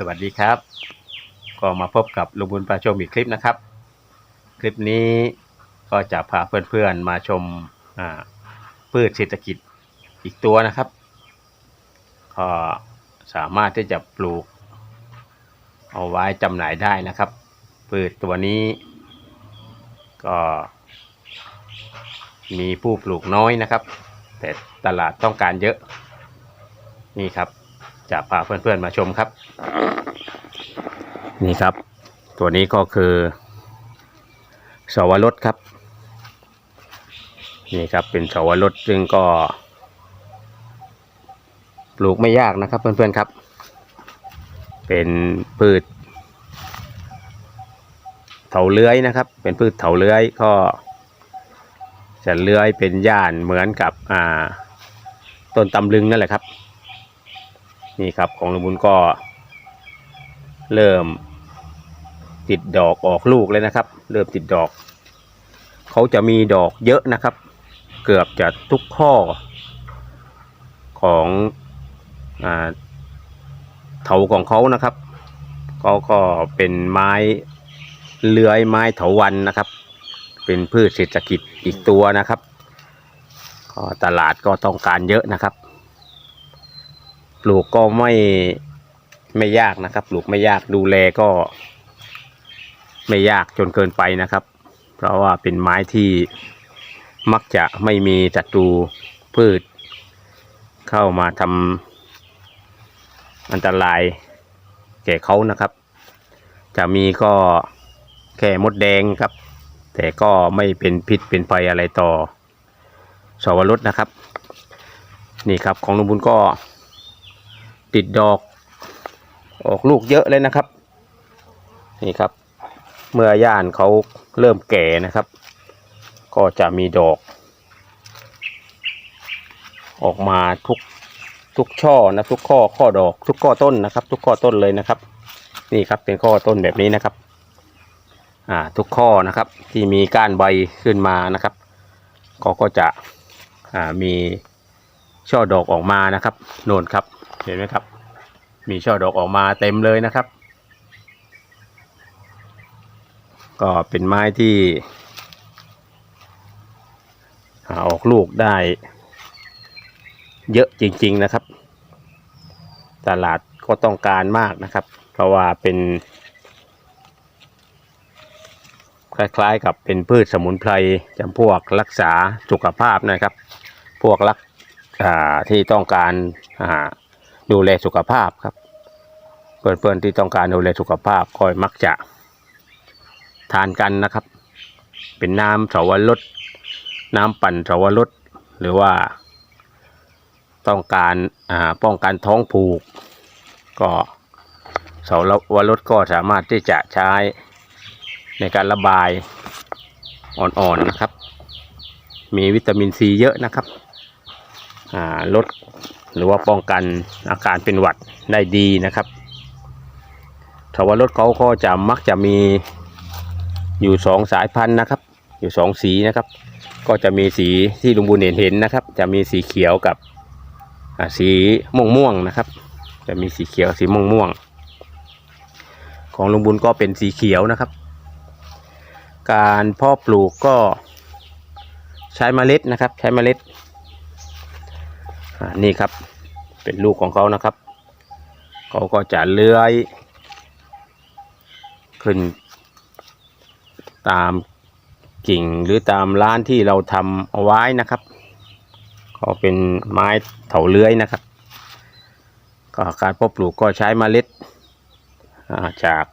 สวัสดีครับ ก็มาพบกับลุงบุญประชมอีกคลิปนะครับ คลิปนี้ก็จะพาเพื่อนๆมาชมพืชเศรษฐกิจอีกตัวนะครับก็สามารถที่จะปลูก เอาไว้จำหน่ายได้นะครับ พืชตัวนี้ ก็มีผู้ปลูกน้อยนะครับ แต่ตลาดต้องการเยอะ นี่ครับ จะพาเพื่อนๆมาชมครับ นี่ครับ ตัวนี้ก็คือสวรสครับ นี่ครับเป็นสวรสซึ่งก็ปลูกไม่ยากนะครับเพื่อนๆครับ เป็นพืชเถาเลื้อยนะครับ เป็นพืชเถาเลื้อยก็จะเลื้อยเป็นย่านเหมือนกับอ่าต้นตำลึงนั่นแหละครับ นี่ครับของลุงบุญก็ เริ่ม ติดดอกออกลูกเลยนะครับ เริ่มติดดอก เขาจะมีดอกเยอะนะครับ เกือบจะทุกข้อของอาเถาของเขานะครับเขาก็เป็นไม้เลื้อยไม้เถาวันนะครับ เป็นพืชเศรษฐกิจอีกตัวนะครับก็ตลาดก็ต้องการเยอะนะครับ ลูกก็ไม่ไม่ยากนะครับ ปลูกไม่ยากดูแลก็ ไม่ยากจนเกินไปนะครับ เพราะว่าเป็นไม้ที่มักจะไม่มีศัตรูพืช เข้ามาทำอันตรายแก่เขานะครับ จะมีก็แค่มดแดงครับ แต่ก็ไม่เป็นพิษเป็นภัยอะไรต่อสวรสนะครับ นี่ครับของลุงบุญก็ ติดดอก ออกลูกเยอะเลยนะครับ นี่ครับ เมื่อย่านเขาเริ่มแก่นะครับ ก็จะมีดอก ออกมาทุกทุกช่อนะทุกข้อข้อดอก ทุกข้อต้นนะครับ ทุกข้อต้นเลยนะครับ นี่ครับเป็นข้อต้นแบบนี้นะครับ อ่าทุกข้อนะครับที่มีก้านใบขึ้นมานะครับ ก็ก็จะอ่ามี ช่อดอกออกมานะครับ โน่นครับ เห็นไหมครับ มีช่อดอกออกมาเต็มเลยนะครับ ก็เป็นไม้ที่หาออกลูกได้ เยอะจริง ๆนะครับ ตลาดก็ต้องการมากนะครับ เพราะว่าเป็น คล้ายๆกับเป็นพืชสมุนไพรจำพวกรักษาสุขภาพนะครับ พวกรัก ที่ต้องการดูแลสุขภาพครับเพื่อนๆที่ต้องการดูแลสุขภาพก็มักจะทานกันนะครับ เป็นน้ำเสาวรสน้ำปั่นเสาวรสหรือว่าต้องการาป้องกันท้องผูก ก็เสาวรสก็สามารถที่จะใช้ในการระบายอ่อนๆนะครับ มีวิตามินซีเยอะนะครับ ลดหรือว่าป้องกันอาการเป็นหวัดได้ดีนะครับทวารถเขาก็จะมักจะมีอยู่สองสายพันธุ์นะครับ อยู่สองสีนะครับ ก็จะมีสีที่ลุงบุญเห็นเห็นนะครับ จะมีสีเขียวกับสีม่วงม่วงนะครับ จะมีสีเขียวสีม่วงม่วงของลุงบุญก็เป็นสีเขียวนะครับ การเพาะปลูกก็ใช้เมล็ดนะครับ ใช้เมล็ด นี่ครับเป็นลูกของเขานะครับ เขาก็จะเลื้อย ขึ้น ตามกิ่งหรือตามร้านที่เราทำเอาไว้นะครับ ก็เป็นไม้เถาเลื้อยนะครับ ก็การเพาะปลูกก็ใช้เมล็ดจาก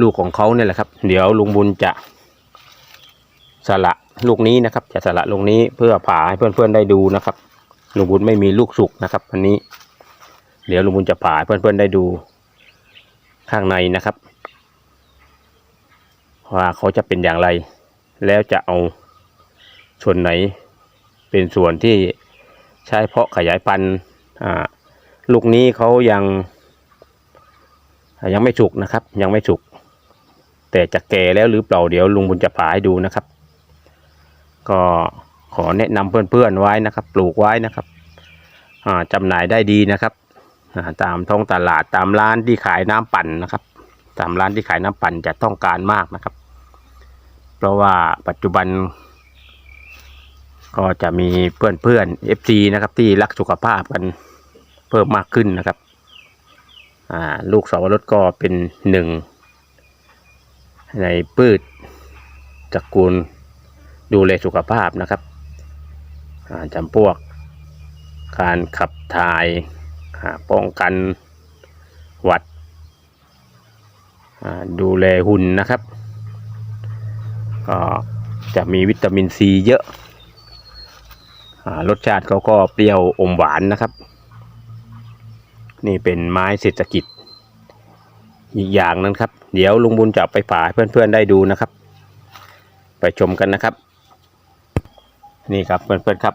ลูกของเขาเนี่ยแหละครับ เดี๋ยวลุงบุญจะสละ ลูกนี้นะครับ จะสละลูกนี้เพื่อผ่าให้เพื่อนๆได้ดูนะครับลุงบุญไม่มีลูกสุกนะครับอันนี้ เดี๋ยวลุงบุญจะผ่าเพื่อนๆได้ดูข้างในนะครับ ว่าเขาจะเป็นอย่างไร แล้วจะเอาส่วนไหน เป็นส่วนที่ใช้เพาะขยายพันธุ์อ่าลูกนี้เขายังยังไม่สุกนะครับ ยังไม่สุก แต่จะแก่แล้วหรือเปล่าเดี๋ยวลุงบุญจะผ่าให้ดูนะครับ ก็ขอแนะนำเพื่อนๆไว้นะครับ ปลูกไว้นะครับอ่าจำหน่ายได้ดีนะครับตามท้องตลาดตามร้านที่ขายน้ำปั่นนะครับ ตามร้านที่ขายน้ำปั่นจะต้องการมากนะครับ เพราะว่าปัจจุบัน ก็จะมีเพื่อนเพื่อนเอฟซีนะครับที่รักสุขภาพกันเพิ่มมากขึ้นนะครับลูกสาวรสก็เป็นหนึ่งในพืชตระกูล ดูแลสุขภาพนะครับจำพวกการขับถ่ายป้องกันหวัด ดูแลหุ่นนะครับ ก็จะมีวิตามินซีเยอะรสชาติเขาก็เปรี้ยวอมหวานนะครับ นี่เป็นไม้เศรษฐกิจ อีกอย่างนั้นครับ เดี๋ยวลุงบุญจะไปผ่าเพื่อนๆได้ดูนะครับ ไปชมกันนะครับ นี่ครับเพื่อนๆครับ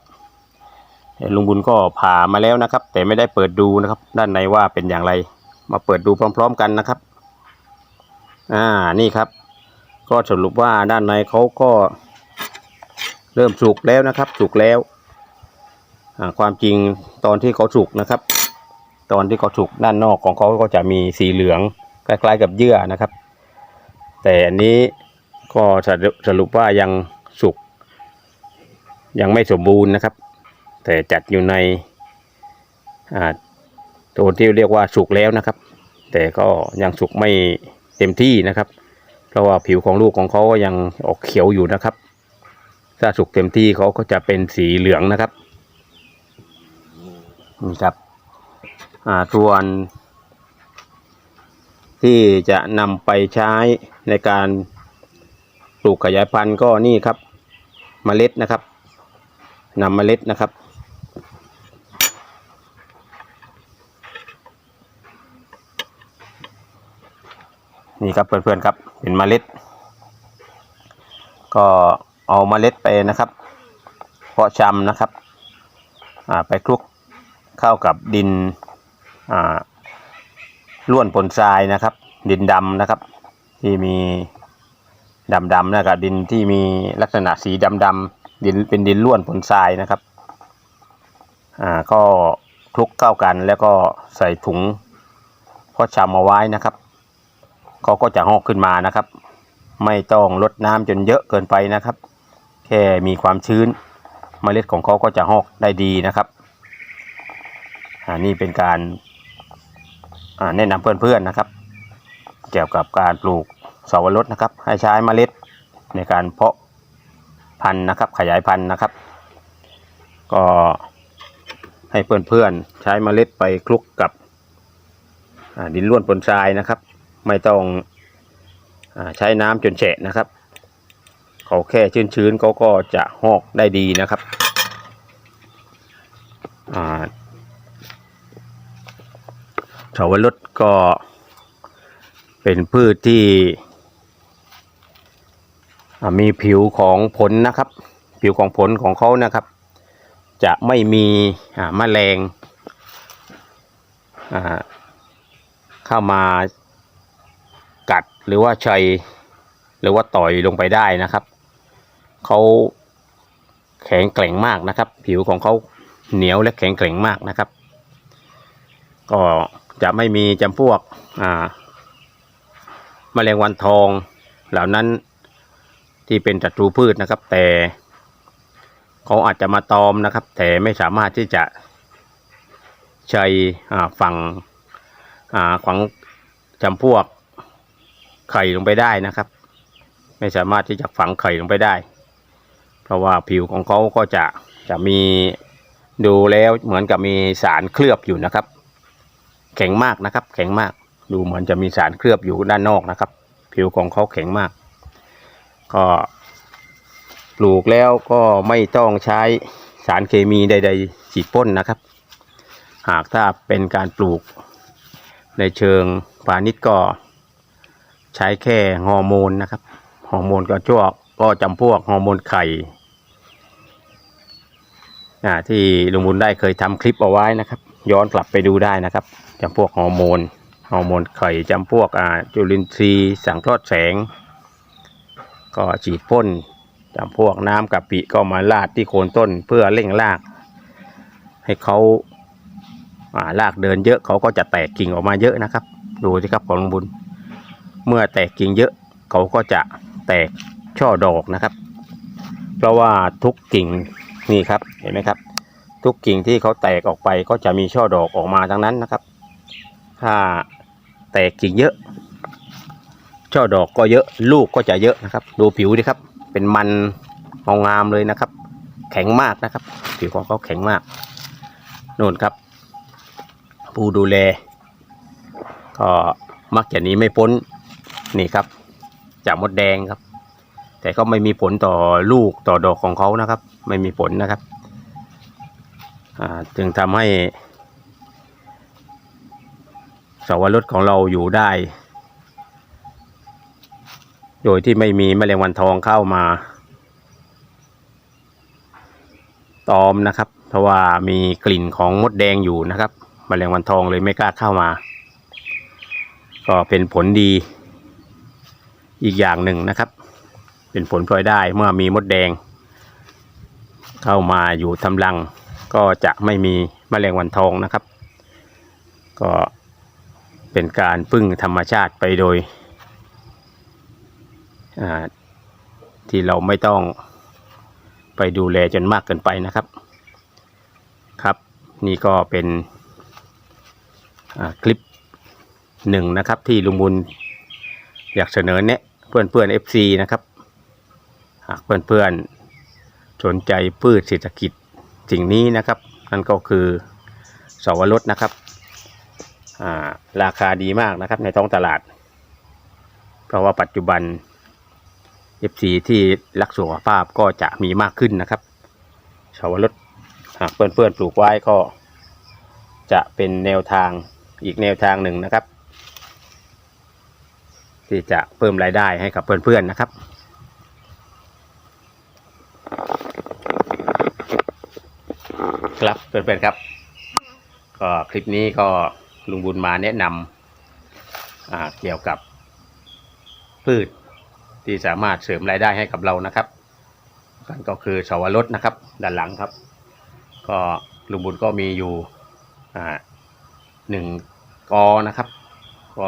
ลุงบุญก็ผ่ามาแล้วนะครับ แต่ไม่ได้เปิดดูนะครับ ด้านในว่าเป็นอย่างไร มาเปิดดูพร้อม ๆกันนะครับ อ่านี่ครับ ก็สรุปว่าด้านในเขาก็เริ่มสุกแล้วนะครับสุกแล้วความจริงตอนที่เขาสุกนะครับ ตอนที่เขาสุกด้านนอกของเขาก็จะมีสีเหลืองคล้ายๆกับเยื่อนะครับ แต่อันนี้ก็สรุปว่ายังสุก ยังไม่สมบูรณ์นะครับ แต่จัดอยู่ในอ่าตัวที่เรียกว่าสุกแล้วนะครับ แต่ก็ยังสุกไม่เต็มที่นะครับ เพราะว่าผิวของลูกของเขาก็ยังออกเขียวอยู่นะครับ ถ้าสุกเต็มที่เขาก็จะเป็นสีเหลืองนะครับนี่ครับส่วนที่จะนำไปใช้ในการปลูกขยายพันธุ์ก็นี่ครับเมล็ดนะครับ นำเมล็ดนะครับ นี่ครับเพื่อนๆครับเป็นเมล็ด ก็เอาเมล็ดไปนะครับ เพาะชำนะครับไปคลุกเข้ากับดินล้วนปนทรายนะครับ ดินดำนะครับ ที่มีดำๆนะครับดินที่มีลักษณะสีดำๆ ดินเป็นดินล้วนปนทรายนะครับ อ่าก็คลุกเข้ากันแล้วก็ใส่ถุงพาะชำเอาไว้นะครับเขาก็จะหอกขึ้นมานะครับ ไม่ต้องลดน้ำจนเยอะเกินไปนะครับ แค่มีความชื้นเมล็ดของเขาก็จะหอกได้ดีนะครับอ่านี่เป็นการอ่าแนะนำเพื่อนๆนะครับ เกี่ยวกับการปลูกสวรสนะครับ ให้ใช้เมล็ดในการเพาะ พันธุ์นะครับ ขยายพันธุ์นะครับ ก็ให้เพื่อนๆใช้เมล็ดไปคลุกกับดินร่วนปนทรายนะครับ ไม่ต้องอใช้น้ำจนแฉะนะครับเขาแค่ชื้นๆเขาก็จะหอกได้ดีนะครับอ่าวรสก็เป็นพืชที่ มีผิวของผลนะครับ ผิวของผลของเขานะครับ จะไม่มีอ่าแมลงเข้ามากัดหรือว่าชัยหรือว่าต่อยลงไปได้นะครับเขาแข็งแกร่งมากนะครับ ผิวของเขาเหนียวและแข็งแกร่งมากนะครับ ก็จะไม่มีจำพวกแมลงวันทองเหล่านั้น ที่เป็นศัตรูพืชนะครับ แต่เขาอาจจะมาตอมนะครับ แต่ไม่สามารถที่จะใช้อ่ฝั่งอ่างจำพวกไข่ลงไปได้นะครับ ไม่สามารถที่จะฝังไข่ลงไปได้ เพราะว่าผิวของเขาก็จะจะมีดูแล้วเหมือนกับมีสารเคลือบอยู่นะครับ แข็งมากนะครับ แข็งมากดูเหมือนจะมีสารเคลือบอยู่ด้านนอกนะครับ ผิวของเขาแข็งมาก ก็ปลูกแล้วก็ไม่ต้องใช้สารเคมีใด ๆ ฉีดพ่นนะครับ หากถ้าเป็นการปลูก ในเชิงพาณิชย์ก็ใช้แค่ฮอร์โมนนะครับฮอร์โมนก็ชั่วก็จำพวกฮอร์โมนไข่ที่ลุงบุญได้เคยทำคลิปเอาไว้นะครับ ย้อนกลับไปดูได้นะครับจำพวกฮอร์โมนฮอร์โมนไข่จำพวกจุลินทรีย์สังเคราะห์แสง ก็ฉีดพ่นจำพวกน้ำกะปิก็มาลาดที่โคนต้นเพื่อเร่งราก ให้เขาอารากเดินเยอะเขาก็จะแตกกิ่งออกมาเยอะนะครับ ดูสิครับของลุงบุญ เมื่อแตกกิ่งเยอะเขาก็จะแตกช่อดอกนะครับ เพราะว่าทุกกิ่งนี่ครับเห็นไหมครับ ทุกกิ่งที่เขาแตกออกไปก็จะมีช่อดอกออกมาทั้งนั้นนะครับ ถ้าแตกกิ่งเยอะ ช่อดอกก็เยอะลูกก็จะเยอะนะครับ ดูผิวดิครับ เป็นมันเงางามเลยนะครับ แข็งมากนะครับ ผิวของเขาแข็งมากโน่นครับ ผู้ดูแล ก็มักจะนี้ไม่พ้นนี่ครับ จากมดแดงครับ แต่ก็ไม่มีผลต่อลูกต่อดอกของเขานะครับ ไม่มีผลนะครับจึงทำให้สวรสของเราอยู่ได้ โดยที่ไม่มีแมลงวันทองเข้ามา ตอมนะครับ เพราะว่ามีกลิ่นของมดแดงอยู่นะครับ แมลงวันทองเลยไม่กล้าเข้ามา ก็เป็นผลดีอีกอย่างหนึ่งนะครับ เป็นผลพลอยได้เมื่อมีมดแดง เข้ามาอยู่ทำรัง ก็จะไม่มีแมลงวันทองนะครับ ก็เป็นการพึ่งธรรมชาติไปโดย ที่เราไม่ต้องไปดูแลจนมากเกินไปนะครับ ครับ นี่ก็เป็นคลิปหนึ่งนะครับ ที่ลุงบุญอยากเสนอแนะเพื่อนเพื่อนเอฟซีนะครับหากเพื่อนเพื่อนสนใจพืชเศรษฐกิจสิ่งนี้นะครับ นั่นก็คือสวรสนะครับราคาดีมากนะครับในท้องตลาด เพราะว่าปัจจุบัน FC ที่รักสุขภาพก็จะมีมากขึ้นนะครับสวรสหากเพื่อนๆปลูกไว้ก็จะเป็นแนวทางอีกแนวทางหนึ่งนะครับ ที่จะเพิ่มรายได้ให้กับเพื่อนๆนะครับ ครับเพื่อนๆครับ ก็คลิปนี้ก็ลุงบุญมาแนะนำเกี่ยวกับพืช ที่สามารถเสริมรายได้ให้กับเรานะครับนั่นก็คือสวรสนะครับ ด้านหลังครับ ก็ลุงบุญก็มีอยู่อ่าหนึ่งกอนะครับ ก็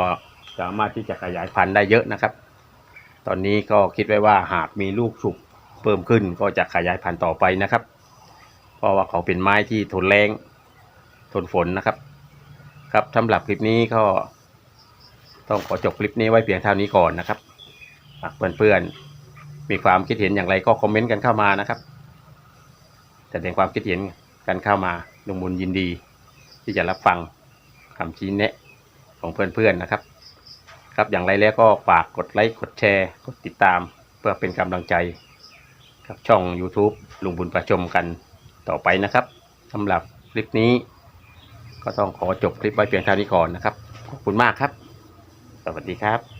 สามารถที่จะขยายพันธุ์ได้เยอะนะครับ ตอนนี้ก็คิดไว้ว่าหากมีลูกสุกเพิ่มขึ้นก็จะขยายพันธุ์ต่อไปนะครับ เพราะว่าเขาเป็นไม้ที่ทนแรงทนฝนนะครับ ครับสำหรับคลิปนี้ก็ต้องขอจบคลิปนี้ไว้เพียงเท่านี้ก่อนนะครับ เพื่อนๆ มีความคิดเห็นอย่างไรก็คอมเมนต์กันเข้ามานะครับแสดงความคิดเห็นกันเข้ามาลุงมุนยินดี ที่จะรับฟังคำชี้แนะของเพื่อนๆนะครับ ครับอย่างไรแล้วก็ฝากกดไลค์กดแชร์กดติดตาม เพื่อเป็นกำลังใจกับช่อง YouTube ลุงบุญประชมกันต่อไปนะครับสำหรับคลิปนี้ ก็ต้องขอจบคลิปไว้เพียงเท่านี้ก่อนนะครับ ขอบคุณมากครับ สวัสดีครับ